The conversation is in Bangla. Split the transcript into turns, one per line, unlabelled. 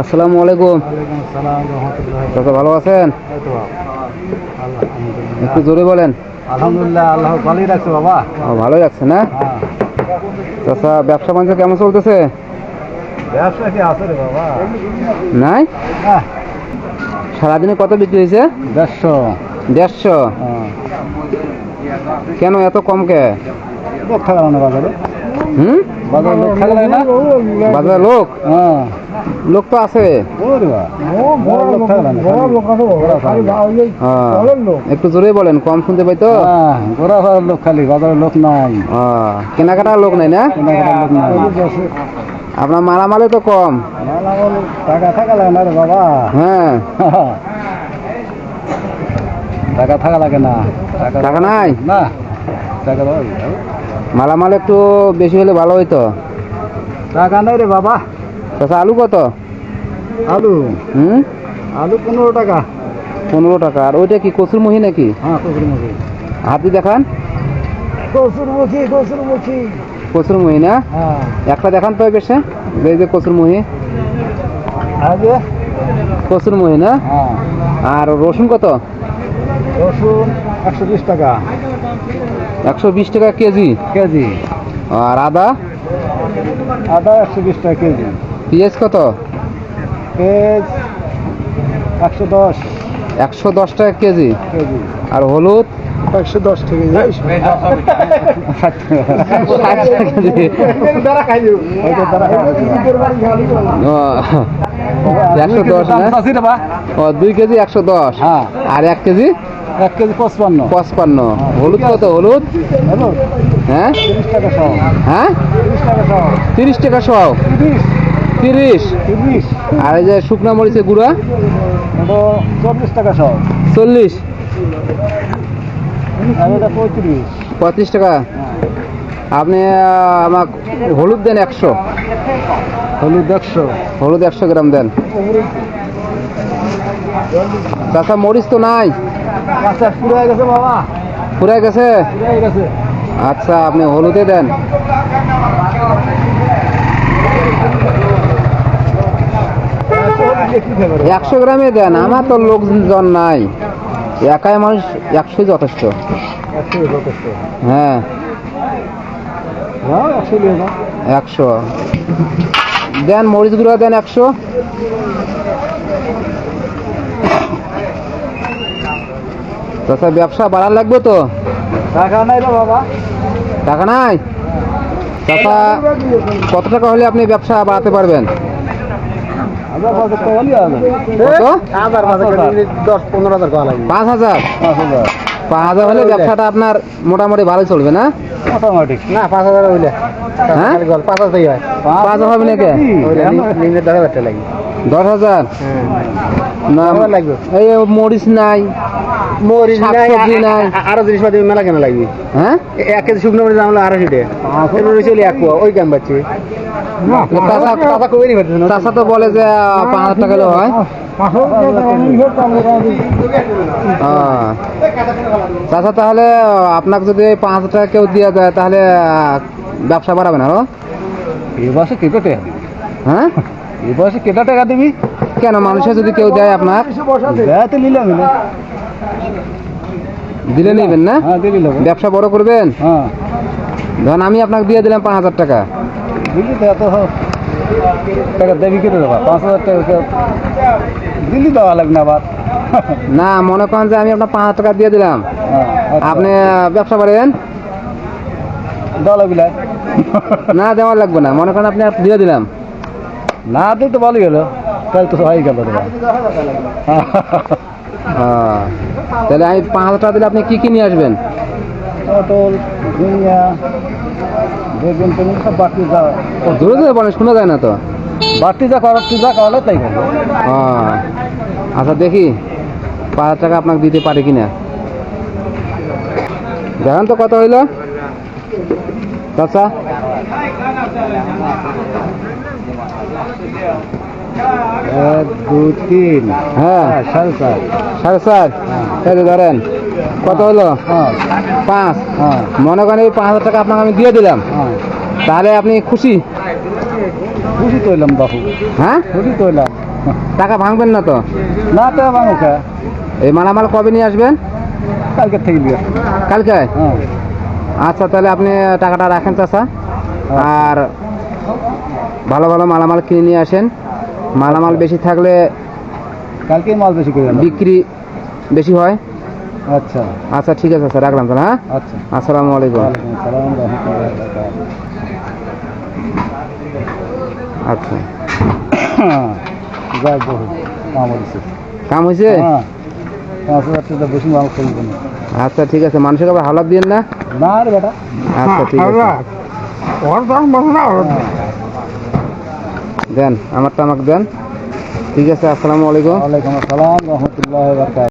আসসালামু আলাইকুম। চাচা ভালো আছেন? একটু জোরে বলেন।
আলহামদুলিল্লাহ আল্লাহ ভালোই রাখছো বাবা।
ভালোই আছে না? চাচা ব্যবসা বাণিজ্য কেমন চলতেছে?
ব্যবসা কি আছে রে বাবা?
নাই?
হ্যাঁ।
সারাদিনে কত বিক্রি হয়েছে?
দেড়শো।
দেড়শো?
হ্যাঁ।
কেন এত কম কে?
বাজারে।
হুম?
বাজারে লোক থাকলে না?
বাজারে লোক?
হ্যাঁ।
লোক তো আছে। হ্যাঁ। একটু জোরে বলেন কম শুনতে পাই তো।
হ্যাঁ গোড়া লোক খালি বাজারে লোক নাই।
হ্যাঁ, কেনাকাটার লোক নাই না? আপনার মালামালে তো কম।
টাকা থাকা লাগে না রে বাবা।
হ্যাঁ।
টাকা থাকা লাগে না।
টাকা নাই?
না টাকা
মালামাল একটু বেশি হলে ভালো হইতো।
টাকা নাই রে বাবা।
চাচা আলু কত?
আলু?
হুম?
আলু পনেরো টাকা।
পনেরো টাকা। আর ওইটা কি কচুর মহি নাকি?
হ্যাঁ কচুরমুখী।
হাতি দেখান।
কচুরমুখী
কচুর মহি না?
হ্যাঁ।
একটা দেখান তো বেশে এই যে
আগে
কচুর না?
হ্যাঁ।
আর রসুন কত?
রসুন একশো বিশ টাকা।
একশো বিশ টাকা কেজি?
কেজি।
আর আদা?
আদা একশো বিশ টাকা কেজি।
পেঁয়াজ কত?
পেঁয়াজ একশো দশ।
একশো দশ টাকা কেজি।
কেজি।
আর হলুদ?
একশো দশ টাকা
একশো দশ না? ও দুই কেজি একশো দশ।
হ্যাঁ।
আর এক কেজি?
এক কেজি পঁচপান্ন।
পঁচপান্ন। হলুদ কত? হলুদ? হ্যাঁ? হ্যাঁ?
তিরিশ টাকা সহ।
তিরিশ আর এই যে শুকনা মরিচের গুঁড়া?
চল্লিশ টাকা সহ।
চল্লিশ?
পঁয়ত্রিশ।
পঁয়ত্রিশ টাকা? আপনি আহ, আমাকে হলুদ দেন একশো।
হলুদ একশো।
হলুদ একশো গ্রাম দেন। চাচা মরিচ তো নাই।
আচ্ছা পুরো হয়ে গেছে বাবা।
আচ্ছা আপনি হলুদে দেন। একশো গ্রামে দেন আমার তো লোকজন নাই। একাই মানুষ একশোই যথেষ্ট।
একশো যথেষ্ট।
হ্যাঁ।
হ্যাঁ একশো
একশো। দেন মরিচ গুঁড়া দেন একশো। চাচা ব্যবসা বাড়ার লাগবে তো?
টাকা নাই রে বাবা।
টাকা নাই? চাচা কত টাকা হলে আপনি ব্যবসা বাড়াতে পারবেন?
পাঁচ হাজার পাঁচ দশ পনেরো হাজার
পাঁচ হাজার?
পাঁচ হাজার।
হলে ব্যবসাটা আপনার মোটামুটি ভালোই চলবে না?
মোটামুটি।
না পাঁচ হাজার হইলে।
হ্যাঁ?
পাঁচ হাজার
পাঁচ হাজার হবে নাকি?
দশ হাজার লাগবে।
দশ হাজার? না
হাজার লাগবে।
এই মরিচ নাই।
মরিচ নাই আরও মেলা কেন লাগবে?
হ্যাঁ?
এক কেজি শুকনো মরিচ আমরা আড়াইশো টাকা। এর এক পোয়া, ওই পাচ্ছি
তো বলে যে পাঁচ হাজার টাকা হয়? তাহলে আপনাকে যদি পাঁচ হাজার টাকা কেউ দিয়ে দেয় তাহলে ব্যবসা বাড়াবে না?
এই বয়সে কেটে টাকা
হ্যাঁ?
এই বয়সে কেটে টাকা দিবি?
কেন মানুষে যদি কেউ দেয় আপনার?
নিলাম
দিলে নেবেন না?
হ্যাঁ
ব্যবসা বড় করবেন?
হ্যাঁ।
ধরেন আমি আপনাকে দিয়ে দিলাম পাঁচ হাজার টাকা।
দেবি কেটে দেবা পাঁচ হাজার টাকা দিল্লি দেওয়া লাগবে না আবার।
না মনে করেন যে আমি আপনার পাঁচ হাজার টাকা দিয়ে দিলাম।
হ্যাঁ আচ্ছা।
আপনি ব্যবসা বাড়েন
দেওয়া লাগবে না।
না দেওয়া লাগবে না। মনে করেন আপনি দিয়ে দিলাম।
না দিই তো ভালো গেল তাহলে তো হয়ে গেল দেওয়া
তাহলে আমি পাঁচ হাজার টাকা দিলে আপনি কি কি নিয়ে আসবেন?
পটল ধনিয়া বেগুন টেগুন সব যা
দূরে শোনা যায় না তো।
বাড়তি যা করার যা করালে তাই করব।
আচ্ছা দেখি পাঁচ হাজার টাকা আপনাকে দিতে পারে কিনা। দেখেন তো কত হইল? চাচা?
এক দুই তিন।
হ্যাঁ।
সাড়ে চার।
সাড়ে চার? এই ধরেন কত হলো?
হ্যাঁ।
পাঁচ।
হ্যাঁ।
মনে করেন এই পাঁচ হাজার টাকা আপনাকে আমি দিয়ে দিলাম।
হ্যাঁ।
তাহলে আপনি খুশি?
খুশি তৈলাম বাপু।
হ্যাঁ?
খুশি তৈলাম
টাকা ভাঙবেন না তো?
না তো বাংলা
এই মালামাল কবে নিয়ে আসবেন?
কালকে থেকে দিয়ে
কালকে?
হ্যাঁ।
আচ্ছা তাহলে আপনি টাকাটা রাখেন চাষা আর ভালো ভালো মালামাল কিনে নিয়ে আসেন। মালামাল বেশি থাকলে
কালকে মাল বেশি করে।
বিক্রি বেশি হয়?
আচ্ছা।
আচ্ছা ঠিক আছে স্যার রাখলাম তাহলে হ্যাঁ?
আচ্ছা।
আসসালামু আলাইকুম।
ওয়ালাইকুম আসসালাম রহমতুল্লাহি ওয়া বারাকাতুহু।
আচ্ছা
যাই বহু কাম হয়েছে
কাম হয়েছে
হ্যাঁ। পাঁচ হাজার টাকা বেশি মাল না
আচ্ছা ঠিক আছে মানুষের আবার হালাত দিন না?
না রে বেটা।
আচ্ছা ঠিক আছে। দেন আমারটা আমাকে দেন। ঠিক আছে আসসালামু আলাইকুম।
ওয়ালাইকুম আসসালাম রহমতুল্লাহ